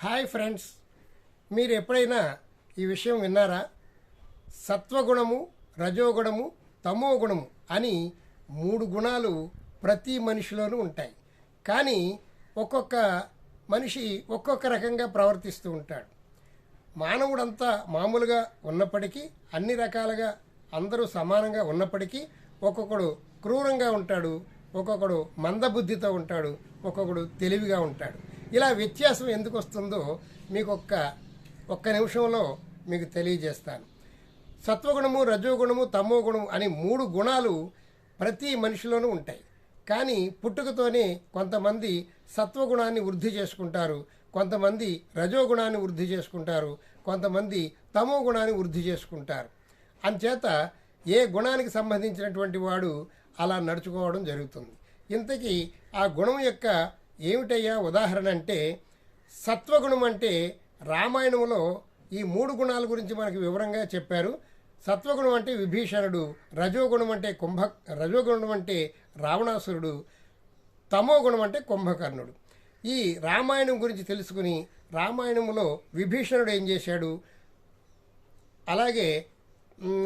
Hi friends. మీరు ఎప్పుడైనా ఈ విషయం విన్నారా? సత్వగుణము రజోగుణము తమో గుణము అని మూడు గుణాలు ప్రతి మనిషిలోనూ ఉంటాయి. కానీ ఒక్కొక్క మనిషి ఒక్కొక్క రకంగా ప్రవర్తిస్తూ ఉంటాడు. మానవుడంతా మామూలుగా ఉన్నప్పటికీ అన్ని రకాలుగా అందరూ సమానంగా ఉన్నప్పటికీ ఒక్కొక్కడు క్రూరంగా ఉంటాడు ఒక్కొక్కడు మందబుద్ధితో ఉంటాడు ఒక్కొక్కడు తెలివిగా ఉంటాడు. ఇలా వ్యత్యాసం ఎందుకు వస్తుందో మీకు ఒక్క ఒక్క నిమిషంలో మీకు తెలియజేస్తాను. సత్వగుణము రజోగుణము తమో గుణము అనే మూడు గుణాలు ప్రతి మనిషిలోనూ ఉంటాయి. కానీ పుట్టుకతోనే కొంతమంది సత్వగుణాన్ని వృద్ధి చేసుకుంటారు కొంతమంది రజోగుణాన్ని వృద్ధి చేసుకుంటారు కొంతమంది తమో గుణాన్ని వృద్ధి చేసుకుంటారు. అంచేత ఏ గుణానికి సంబంధించినటువంటి వాడు అలా నడుచుకోవడం జరుగుతుంది. ఇంతకీ ఆ గుణం యొక్క ఏమిటయ్యా ఉదాహరణ అంటే సత్వగుణం అంటే రామాయణంలో ఈ మూడు గుణాల గురించి మనకి వివరంగా చెప్పారు. సత్వగుణం అంటే విభీషణుడు రజోగుణం అంటే కుంభ రజోగుణం అంటే రావణాసురుడు తమో గుణం అంటే కుంభకర్ణుడు. ఈ రామాయణం గురించి తెలుసుకుని రామాయణంలో విభీషణుడు ఏం చేశాడు? అలాగే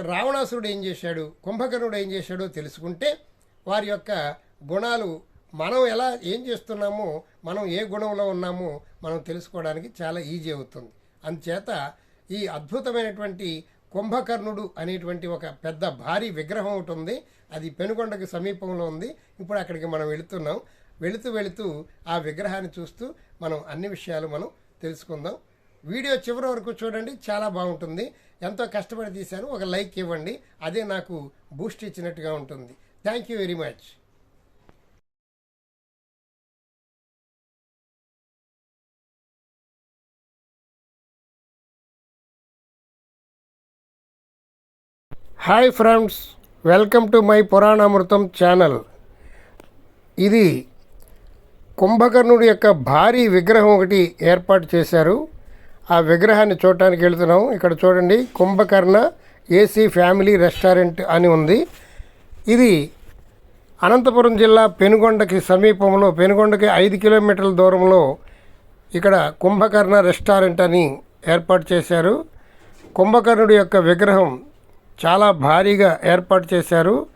రావణాసురుడు ఏం చేశాడు? కుంభకర్ణుడు ఏం చేశాడో తెలుసుకుంటే వారి యొక్క గుణాలు మనం ఎలా ఏం చేస్తున్నామో మనం ఏ గుణంలో ఉన్నామో మనం తెలుసుకోవడానికి చాలా ఈజీ అవుతుంది. అందుచేత ఈ అద్భుతమైనటువంటి కుంభకర్ణుడు అనేటువంటి ఒక పెద్ద భారీ విగ్రహం ఒకటి ఉంది. అది పెనుగొండకి సమీపంలో ఉంది. ఇప్పుడు అక్కడికి మనం వెళుతున్నాం. వెళుతూ వెళుతూ ఆ విగ్రహాన్ని చూస్తూ మనం అన్ని విషయాలు మనం తెలుసుకుందాం. వీడియో చివరి వరకు చూడండి చాలా బాగుంటుంది. ఎంతో కష్టపడి తీశాను. ఒక లైక్ ఇవ్వండి. అదే నాకు బూస్ట్ ఇచ్చినట్టుగా ఉంటుంది. Thank you very much hi friends welcome to my Puranamrutham channel. ఇది కుంభకర్ణుడి యొక్క భారీ విగ్రహం ఒకటి ఏర్పాటు చేశారు. ఆ విగ్రహాన్ని చూడటానికి వెళుతున్నాం. ఇక్కడ చూడండి కుంభకర్ణ ఏసీ ఫ్యామిలీ రెస్టారెంట్ అని ఉంది. ఇది అనంతపురం జిల్లా పెనుగొండకి సమీపంలో పెనుగొండకి ఐదు కిలోమీటర్ల దూరంలో ఇక్కడ కుంభకర్ణ రెస్టారెంట్ అని ఏర్పాటు చేశారు. కుంభకర్ణుడి యొక్క విగ్రహం చాలా భారీగా ఏర్పాటు చేశారు.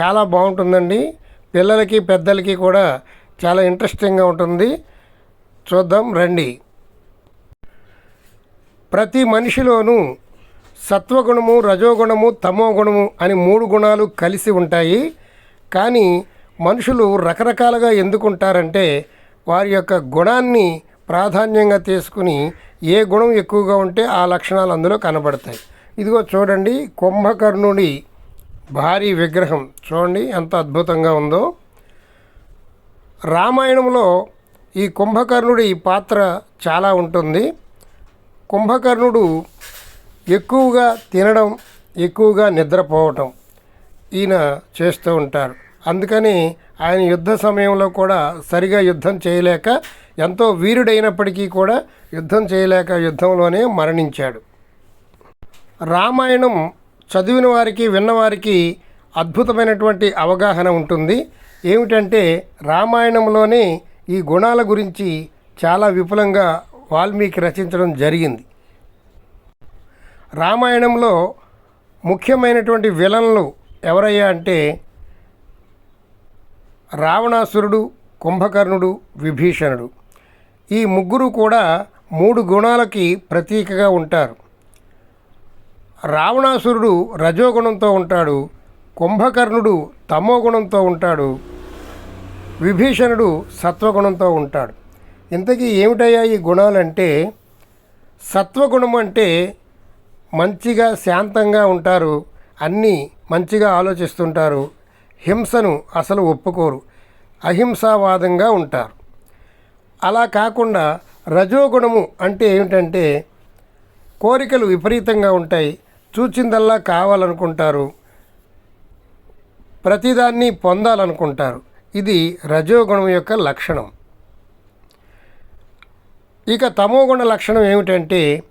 చాలా బాగుంటుందండి. పిల్లలకి పెద్దలకి కూడా చాలా ఇంట్రెస్టింగ్గా ఉంటుంది. చూద్దాం రండి. ప్రతి మనిషిలోనూ సత్వగుణము రజోగుణము తమో గుణము అని మూడు గుణాలు కలిసి ఉంటాయి. కానీ మనుషులు రకరకాలుగా ఎందుకుంటారంటే వారి యొక్క గుణాన్ని ప్రాధాన్యంగా తీసుకుని ఏ గుణం ఎక్కువగా ఉంటే ఆ లక్షణాలు అందులో కనబడతాయి. ఇదిగో చూడండి కుంభకర్ణుడి భారీ విగ్రహం. చూడండి ఎంత అద్భుతంగా ఉందో. రామాయణంలో ఈ కుంభకర్ణుడి పాత్ర చాలా ఉంటుంది. కుంభకర్ణుడు ఎక్కువగా తినడం ఎక్కువగా నిద్రపోవటం ఈయన చేస్తూ ఉంటారు. అందుకని ఆయన యుద్ధ సమయంలో కూడా సరిగా యుద్ధం చేయలేక ఎంతో వీరుడైనప్పటికీ కూడా యుద్ధం చేయలేక యుద్ధంలోనే మరణించాడు. రామాయణం చదివిన వారికి విన్నవారికి అద్భుతమైనటువంటి అవగాహన ఉంటుంది. ఏమిటంటే రామాయణంలోనే ఈ గుణాల గురించి చాలా విపులంగా వాల్మీకి రచించడం జరిగింది. రామాయణంలో ముఖ్యమైనటువంటి విలన్లు ఎవరయ్యా అంటే రావణాసురుడు కుంభకర్ణుడు విభీషణుడు. ఈ ముగ్గురు కూడా మూడు గుణాలకి ప్రతీకగా ఉంటారు. రావణాసురుడు రజోగుణంతో ఉంటాడు. కుంభకర్ణుడు తమోగుణంతో ఉంటాడు. విభీషణుడు సత్వగుణంతో ఉంటాడు. ఇంతకీ ఏమిటయ్యా ఈ గుణాలంటే? సత్వగుణం అంటే మంచిగా శాంతంగా ఉంటారు. అన్నీ మంచిగా ఆలోచిస్తుంటారు. హింసను అసలు ఒప్పుకోరు. అహింసావాదంగా ఉంటారు. అలా కాకుండా రజోగుణము అంటే ఏమిటంటే కోరికలు విపరీతంగా ఉంటాయి. చూచిందల్లా కావాలనుకుంటారు. ప్రతిదాన్ని పొందాలనుకుంటారు. ఇది రజోగుణం యొక్క లక్షణం. ఇక తమోగుణ లక్షణం ఏమిటంటే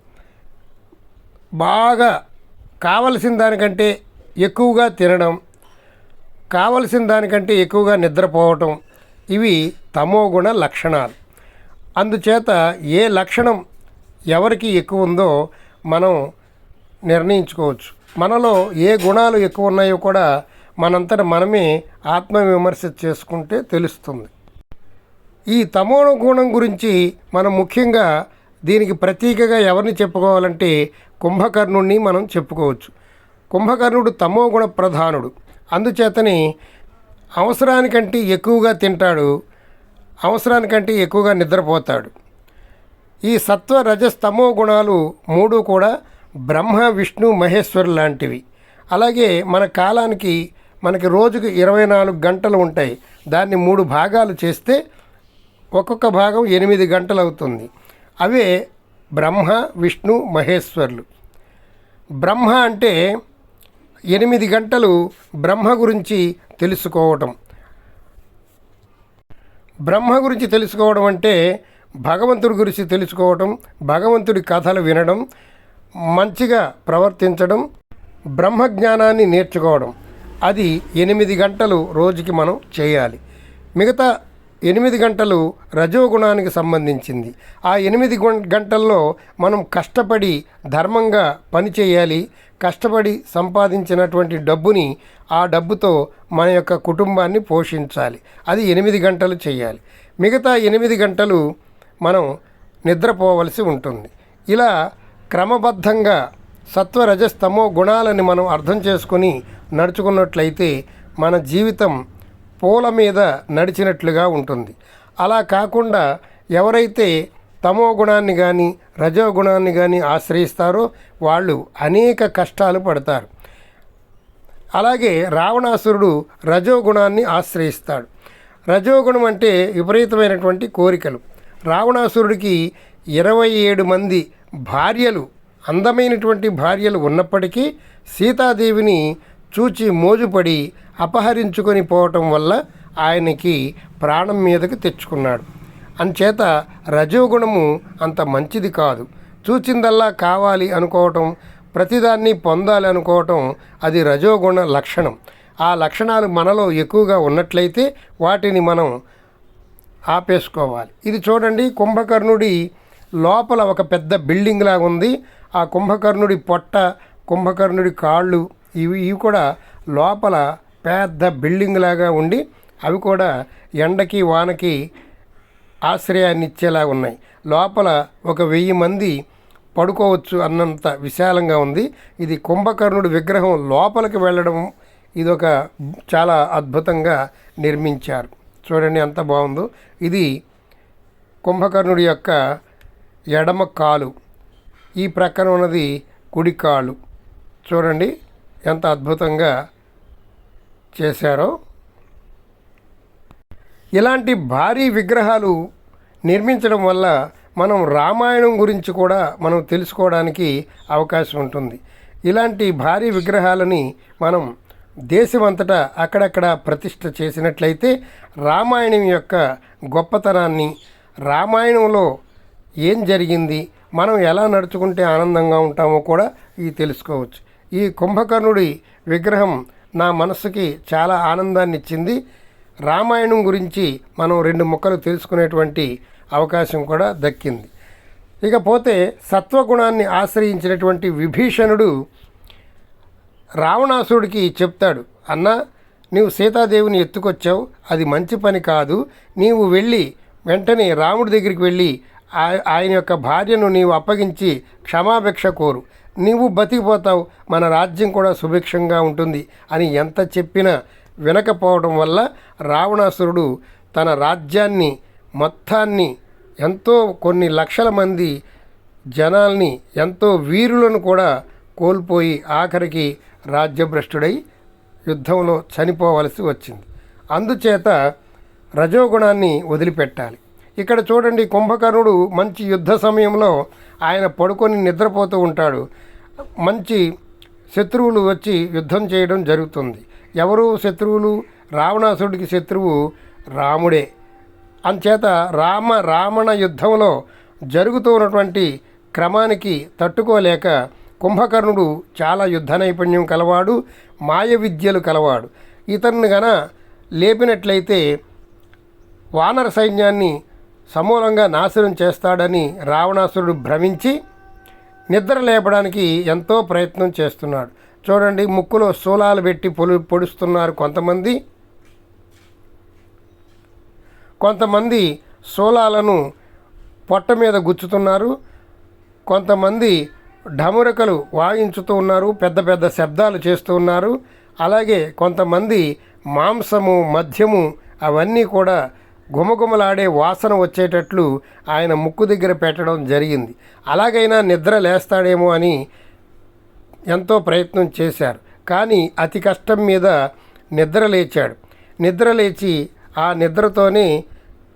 బాగా కావలసిన దానికంటే ఎక్కువగా తినడం కావలసిన దానికంటే ఎక్కువగా నిద్రపోవటం ఇవి తమోగుణ లక్షణాలు. అందుచేత ఏ లక్షణం ఎవరికి ఎక్కువ ఉందో మనం నిర్ణయించుకోవచ్చు. మనలో ఏ గుణాలు ఎక్కువ ఉన్నాయో కూడా మనంతట మనమే ఆత్మవిమర్శ చేసుకుంటే తెలుస్తుంది. ఈ తమోణ గుణం గురించి మనం ముఖ్యంగా దీనికి ప్రతీకగా ఎవరిని చెప్పుకోవాలంటే కుంభకర్ణుడిని మనం చెప్పుకోవచ్చు. కుంభకర్ణుడు తమో గుణ ప్రధానుడు. అందుచేతని అవసరానికంటే ఎక్కువగా తింటాడు అవసరానికంటే ఎక్కువగా నిద్రపోతాడు. ఈ సత్వ రజస్తమో గుణాలు మూడు కూడా బ్రహ్మ విష్ణు మహేశ్వరు లాంటివి. అలాగే మన కాలానికి మనకి రోజుకి ఇరవై నాలుగు గంటలు ఉంటాయి. దాన్ని మూడు భాగాలు చేస్తే ఒక్కొక్క భాగం ఎనిమిది గంటలు అవుతుంది. అవే బ్రహ్మ విష్ణు మహేశ్వర్లు. బ్రహ్మ అంటే ఎనిమిది గంటలు బ్రహ్మ గురించి తెలుసుకోవటం. బ్రహ్మ గురించి తెలుసుకోవడం అంటే భగవంతుడి గురించి తెలుసుకోవటం భగవంతుడి కథలు వినడం మంచిగా ప్రవర్తించడం బ్రహ్మజ్ఞానాన్ని నేర్చుకోవడం. అది ఎనిమిది గంటలు రోజుకి మనం చేయాలి. మిగతా ఎనిమిది గంటలు రజోగుణానికి సంబంధించింది. ఆ ఎనిమిది గంటల్లో మనం కష్టపడి ధర్మంగా పని చేయాలి. కష్టపడి సంపాదించినటువంటి డబ్బుని ఆ డబ్బుతో మన యొక్క కుటుంబాన్ని పోషించాలి. అది ఎనిమిది గంటలు చేయాలి. మిగతా ఎనిమిది గంటలు మనం నిద్రపోవలసి ఉంటుంది. ఇలా క్రమబద్ధంగా సత్వరజస్తమో గుణాలని మనం అర్థం చేసుకొని నడుచుకున్నట్లయితే మన జీవితం పూల మీద నడిచినట్లుగా ఉంటుంది. అలా కాకుండా ఎవరైతే తమో గుణాన్ని కానీ రజో గుణాన్ని కానీ ఆశ్రయిస్తారో వాళ్ళు అనేక కష్టాలు పడతారు. అలాగే రావణాసురుడు రజోగుణాన్ని ఆశ్రయిస్తాడు. రజోగుణం అంటే విపరీతమైనటువంటి కోరికలు. రావణాసురుడికి ఇరవై ఏడు మంది భార్యలు అందమైనటువంటి భార్యలు ఉన్నప్పటికీ సీతాదేవిని చూచి మోజుపడి అపహరించుకొని పోవటం వల్ల ఆయనకి ప్రాణం మీదకి తెచ్చుకున్నాడు. అంచేత రజోగుణము అంత మంచిది కాదు. చూచిందల్లా కావాలి అనుకోవటం ప్రతిదాన్ని పొందాలి అనుకోవటం అది రజోగుణ లక్షణం. ఆ లక్షణాలు మనలో ఎక్కువగా ఉన్నట్లయితే వాటిని మనం ఆపేసుకోవాలి. ఇది చూడండి కుంభకర్ణుడి లోపల ఒక పెద్ద బిల్డింగ్ లాగా ఉంది. ఆ కుంభకర్ణుడి పొట్ట కుంభకర్ణుడి కాళ్ళు ఇవి ఇవి కూడా లోపల పెద్ద బిల్డింగ్ లాగా ఉండి అవి కూడా ఎండకి వానకి ఆశ్రయాన్ని ఇచ్చేలా ఉన్నాయి. లోపల ఒక వెయ్యి మంది పడుకోవచ్చు అన్నంత విశాలంగా ఉంది. ఇది కుంభకర్ణుడి విగ్రహం లోపలికి వెళ్ళడం ఇదొక చాలా అద్భుతంగా నిర్మించారు. చూడండి ఎంత బాగుందో. ఇది కుంభకర్ణుడి యొక్క ఎడమ కాలు. ఈ ప్రక్కన ఉన్నది కుడి కాలు. చూడండి ఎంత అద్భుతంగా చేశారో. ఇలాంటి భారీ విగ్రహాలు నిర్మించడం వల్ల మనం రామాయణం గురించి కూడా మనం తెలుసుకోవడానికి అవకాశం ఉంటుంది. ఇలాంటి భారీ విగ్రహాలని మనం దేశమంతటా అక్కడక్కడ ప్రతిష్ట చేసినట్లయితే రామాయణం యొక్క గొప్పతనాన్ని రామాయణంలో ఏం జరిగింది మనం ఎలా నడుచుకుంటే ఆనందంగా ఉంటామో కూడా ఇది తెలుసుకోవచ్చు. ఈ కుంభకర్ణుడి విగ్రహం నా మనసుకి చాలా ఆనందాన్ని ఇచ్చింది రామాయణం గురించి మనం రెండు ముక్కలు తెలుసుకునేటువంటి అవకాశం కూడా దక్కింది. ఇకపోతే సత్వగుణాన్ని ఆశ్రయించినటువంటి విభీషణుడు రావణాసుడికి చెప్తాడు అన్న నీవు సీతాదేవిని ఎత్తుకొచ్చావు అది మంచి పని కాదు. నీవు వెళ్ళి వెంటనే రాముడి దగ్గరికి వెళ్ళి ఆయన యొక్క భార్యను నీవు అప్పగించి క్షమాభిక్ష కోరు. నీవు బతికిపోతావు. మన రాజ్యం కూడా సుభిక్షంగా ఉంటుంది అని ఎంత చెప్పినా వినకపోవడం వల్ల రావణాసురుడు తన రాజ్యాన్ని మొత్తాన్ని ఎంతో కొన్ని లక్షల మంది జనాల్ని ఎంతో వీరులను కూడా కోల్పోయి ఆఖరికి రాజ్యభ్రష్టుడై యుద్ధంలో చనిపోవలసి వచ్చింది. అందుచేత రజోగుణాన్ని వదిలిపెట్టాలి. ఇక్కడ చూడండి కుంభకర్ణుడు మంచి యుద్ధ సమయంలో ఆయన పడుకొని నిద్రపోతూ ఉంటాడు. మంచి శత్రువులు వచ్చి యుద్ధం చేయడం జరుగుతుంది. ఎవరు శత్రువులు? రావణాసుడికి శత్రువు రాముడే. అంచేత రామ రావణ యుద్ధంలో జరుగుతూ ఉన్నటువంటి క్రమానికి తట్టుకోలేక కుంభకర్ణుడు చాలా యుద్ధ నైపుణ్యం కలవాడు మాయ విద్యలు కలవాడు. ఇతన్ని గన లేపినట్లయితే వానర సైన్యాన్ని సమూలంగా నాశనం చేస్తాడని రావణాసురుడు భ్రమించి నిద్ర లేపడానికి ఎంతో ప్రయత్నం చేస్తున్నాడు. చూడండి ముక్కులో శూలాలు పెట్టి పొలు పొడుస్తున్నారు కొంతమంది. కొంతమంది శూలాలను పొట్ట మీద గుచ్చుతున్నారు. కొంతమంది ఢమురకలు వాయించుతూ ఉన్నారు పెద్ద పెద్ద శబ్దాలు చేస్తూ ఉన్నారు. అలాగే కొంతమంది మాంసము మద్యము అవన్నీ కూడా గుమగుమలాడే వాసన వచ్చేటట్లు ఆయన ముక్కు దగ్గర పెట్టడం జరిగింది. అలాగైనా నిద్ర లేస్తాడేమో అని ఎంతో ప్రయత్నం చేశారు. కానీ అతి కష్టం మీద నిద్ర లేచాడు. నిద్ర లేచి ఆ నిద్రతోనే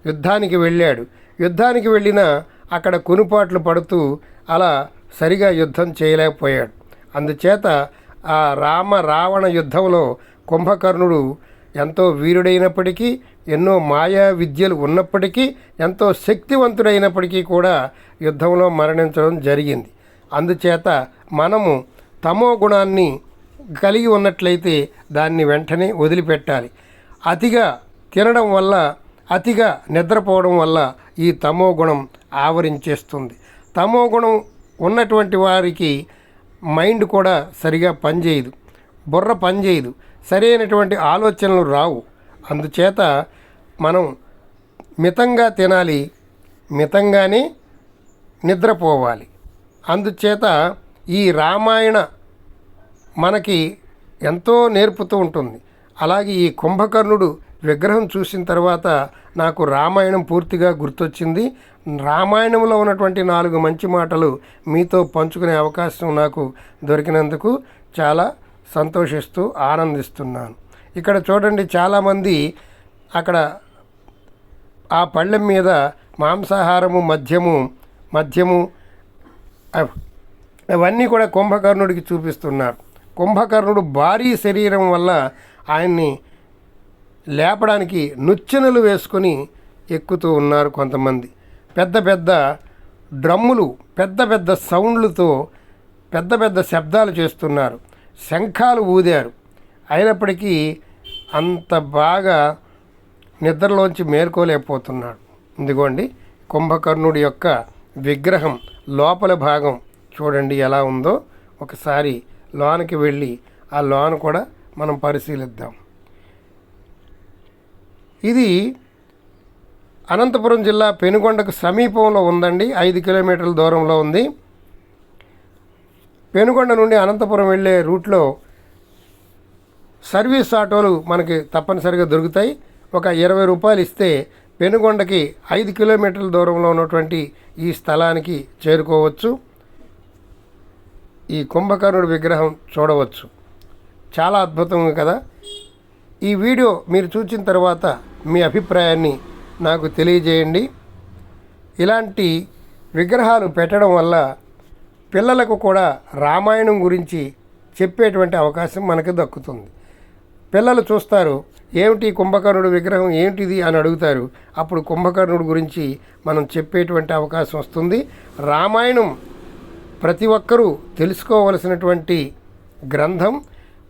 యుద్ధానికి వెళ్ళాడు. యుద్ధానికి వెళ్ళిన అక్కడ కునుపాట్లు పడుతూ అలా సరిగా యుద్ధం చేయలేకపోయాడు. అందుచేత ఆ రామ రావణ యుద్ధంలో కుంభకర్ణుడు ఎంతో వీరుడైనప్పటికీ ఎన్నో మాయా విద్యలు ఉన్నప్పటికీ ఎంతో శక్తివంతుడైనప్పటికీ కూడా యుద్ధంలో మరణించడం జరిగింది. అందుచేత మనము తమో గుణాన్ని కలిగి ఉన్నట్లయితే దాన్ని వెంటనే వదిలిపెట్టాలి. అతిగా తినడం వల్ల అతిగా నిద్రపోవడం వల్ల ఈ తమో గుణం ఆవరించేస్తుంది. తమో గుణం ఉన్నటువంటి వారికి మైండ్ కూడా సరిగా పనిచేయదు. బుర్ర పనిచేయదు. సరైనటువంటి ఆలోచనలు రావు. అందుచేత మనం మితంగా తినాలి మితంగానే నిద్రపోవాలి. అందుచేత ఈ రామాయణ మనకి ఎంతో నేర్పుతూ ఉంటుంది. అలాగే ఈ కుంభకర్ణుడు విగ్రహం చూసిన తర్వాత నాకు రామాయణం పూర్తిగా గుర్తొచ్చింది. రామాయణంలో ఉన్నటువంటి నాలుగు మంచి మాటలు మీతో పంచుకునే అవకాశం నాకు దొరికినందుకు చాలా సంతోషిస్తూ ఆనందిస్తున్నాను. ఇక్కడ చూడండి చాలామంది అక్కడ ఆ పళ్ళెం మీద మాంసాహారము మద్యము మద్యము అవన్నీ కూడా కుంభకర్ణుడికి చూపిస్తున్నారు. కుంభకర్ణుడు భారీ శరీరం వల్ల ఆయన్ని లేపడానికి నుచ్చెనలు వేసుకొని ఎక్కుతూ ఉన్నారు కొంతమంది. పెద్ద పెద్ద డ్రమ్ములు పెద్ద పెద్ద సౌండ్లతో పెద్ద పెద్ద శబ్దాలు చేస్తున్నారు. శంఖాలు ఊదారు. అయినప్పటికీ అంత బాగా నిద్రలోంచి మేల్కోలేకపోతున్నాడు. ఇదిగోండి కుంభకర్ణుడి యొక్క విగ్రహం లోపల భాగం చూడండి ఎలా ఉందో. ఒకసారి లోనికి వెళ్ళి ఆ లోన కూడా మనం పరిశీలిద్దాం. ఇది అనంతపురం జిల్లా పెనుగొండకు సమీపంలో ఉందండి. ఐదు కిలోమీటర్ల దూరంలో ఉంది. పెనుగొండ నుండి అనంతపురం వెళ్ళే రూట్లో సర్వీస్ ఆటోలు మనకి తప్పనిసరిగా దొరుకుతాయి. ఒక ఇరవై రూపాయలు ఇస్తే పెనుగొండకి ఐదు కిలోమీటర్ల దూరంలో ఉన్నటువంటి ఈ స్థలానికి చేరుకోవచ్చు. ఈ కుంభకర్ణుడి విగ్రహం చూడవచ్చు. చాలా అద్భుతం కదా? ఈ వీడియో మీరు చూసిన తర్వాత మీ అభిప్రాయాన్ని నాకు తెలియజేయండి. ఇలాంటి విగ్రహాలు పెట్టడం వల్ల పిల్లలకు కూడా రామాయణం గురించి చెప్పేటువంటి అవకాశం మనకు దక్కుతుంది. పిల్లలు చూస్తారు ఏమిటి కుంభకర్ణుడు విగ్రహం ఏమిటిది అని అడుగుతారు. అప్పుడు కుంభకర్ణుడు గురించి మనం చెప్పేటువంటి అవకాశం వస్తుంది. రామాయణం ప్రతి ఒక్కరూ తెలుసుకోవలసినటువంటి గ్రంథం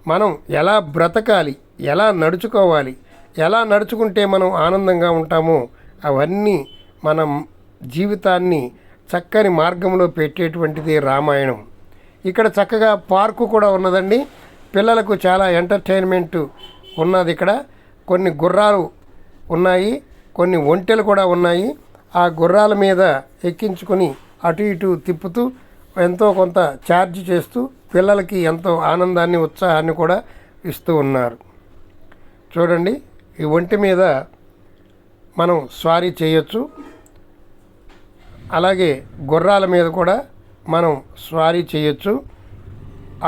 మనం ఎలా బ్రతకాలి ఎలా నడుచుకోవాలి ఎలా నడుచుకుంటే మనం ఆనందంగా ఉంటామో అవన్నీ మనం జీవితాన్ని చక్కని మార్గంలో పెట్టేటువంటిది రామాయణం. ఇక్కడ చక్కగా పార్కు కూడా ఉన్నదండి. పిల్లలకు చాలా ఎంటర్టైన్మెంట్ ఉన్నది ఇక్కడ. కొన్ని గుర్రాలు ఉన్నాయి కొన్ని ఒంటెలు కూడా ఉన్నాయి. ఆ గుర్రాల మీద ఎక్కించుకొని అటు ఇటు తిప్పుతూ ఎంతో కొంత ఛార్జ్ చేస్తూ పిల్లలకి ఎంతో ఆనందాన్ని ఉత్సాహాన్ని కూడా ఇస్తూ ఉన్నారు. చూడండి ఈ ఒంటి మీద మనం స్వారీ చేయొచ్చు. అలాగే గుర్రాల మీద కూడా మనం స్వారీ చేయొచ్చు.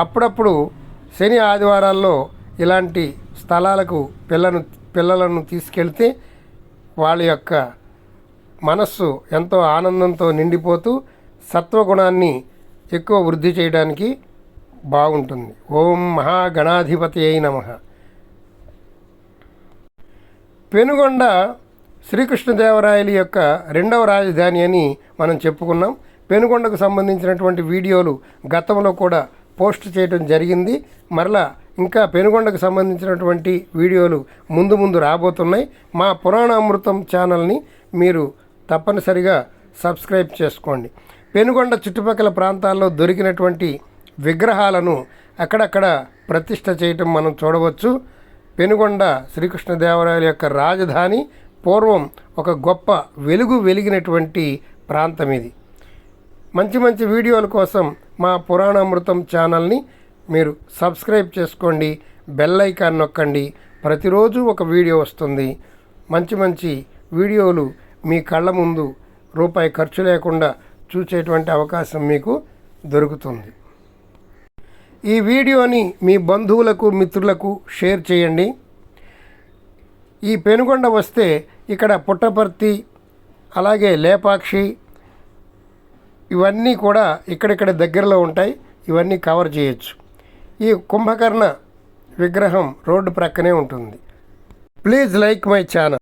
అప్పుడప్పుడు శని ఆదివారాల్లో ఇలాంటి స్థలాలకు పిల్లను పిల్లలను తీసుకెళ్తే వాళ్ళ యొక్క మనస్సు ఎంతో ఆనందంతో నిండిపోతూ సత్వగుణాన్ని ఎక్కువ వృద్ధి చేయడానికి బాగుంటుంది. ఓం మహాగణాధిపతి అయి నమః. పెనుగొండ శ్రీకృష్ణదేవరాయలు యొక్క రెండవ రాజధాని అని మనం చెప్పుకున్నాం. పెనుగొండకు సంబంధించినటువంటి వీడియోలు గతంలో కూడా పోస్ట్ చేయడం జరిగింది. మరలా ఇంకా పెనుగొండకు సంబంధించినటువంటి వీడియోలు ముందు ముందు రాబోతున్నాయి. మా పురాణామృతం ఛానల్ని మీరు తప్పనిసరిగా సబ్స్క్రైబ్ చేసుకోండి. పెనుగొండ చుట్టుపక్కల ప్రాంతాల్లో దొరికినటువంటి విగ్రహాలను అక్కడక్కడ ప్రతిష్ట చేయటం మనం చూడవచ్చు. పెనుగొండ శ్రీకృష్ణదేవరాయల యొక్క రాజధాని పూర్వం ఒక గొప్ప వెలుగు వెలిగినటువంటి ప్రాంతం ఇది. మంచి మంచి వీడియోల కోసం మా పురాణామృతం ఛానల్ని మీరు సబ్స్క్రైబ్ చేసుకోండి బెల్ ఐకాన్ నొక్కండి. ప్రతిరోజు ఒక వీడియో వస్తుంది. మంచి మంచి వీడియోలు మీ కళ్ళ ముందు రూపాయి ఖర్చు లేకుండా చూసేటువంటి అవకాశం మీకు దొరుకుతుంది. ఈ వీడియోని మీ బంధువులకు మిత్రులకు షేర్ చేయండి. ఈ పెనుగొండ వస్తే ఇక్కడ పుట్టపర్తి అలాగే లేపాక్షి ఇవన్నీ కూడా ఇక్కడిక్కడ దగ్గరలో ఉంటాయి. ఇవన్నీ కవర్ చేయొచ్చు. ఈ కుంభకర్ణ విగ్రహం రోడ్డు ప్రక్కనే ఉంటుంది. Please like my channel.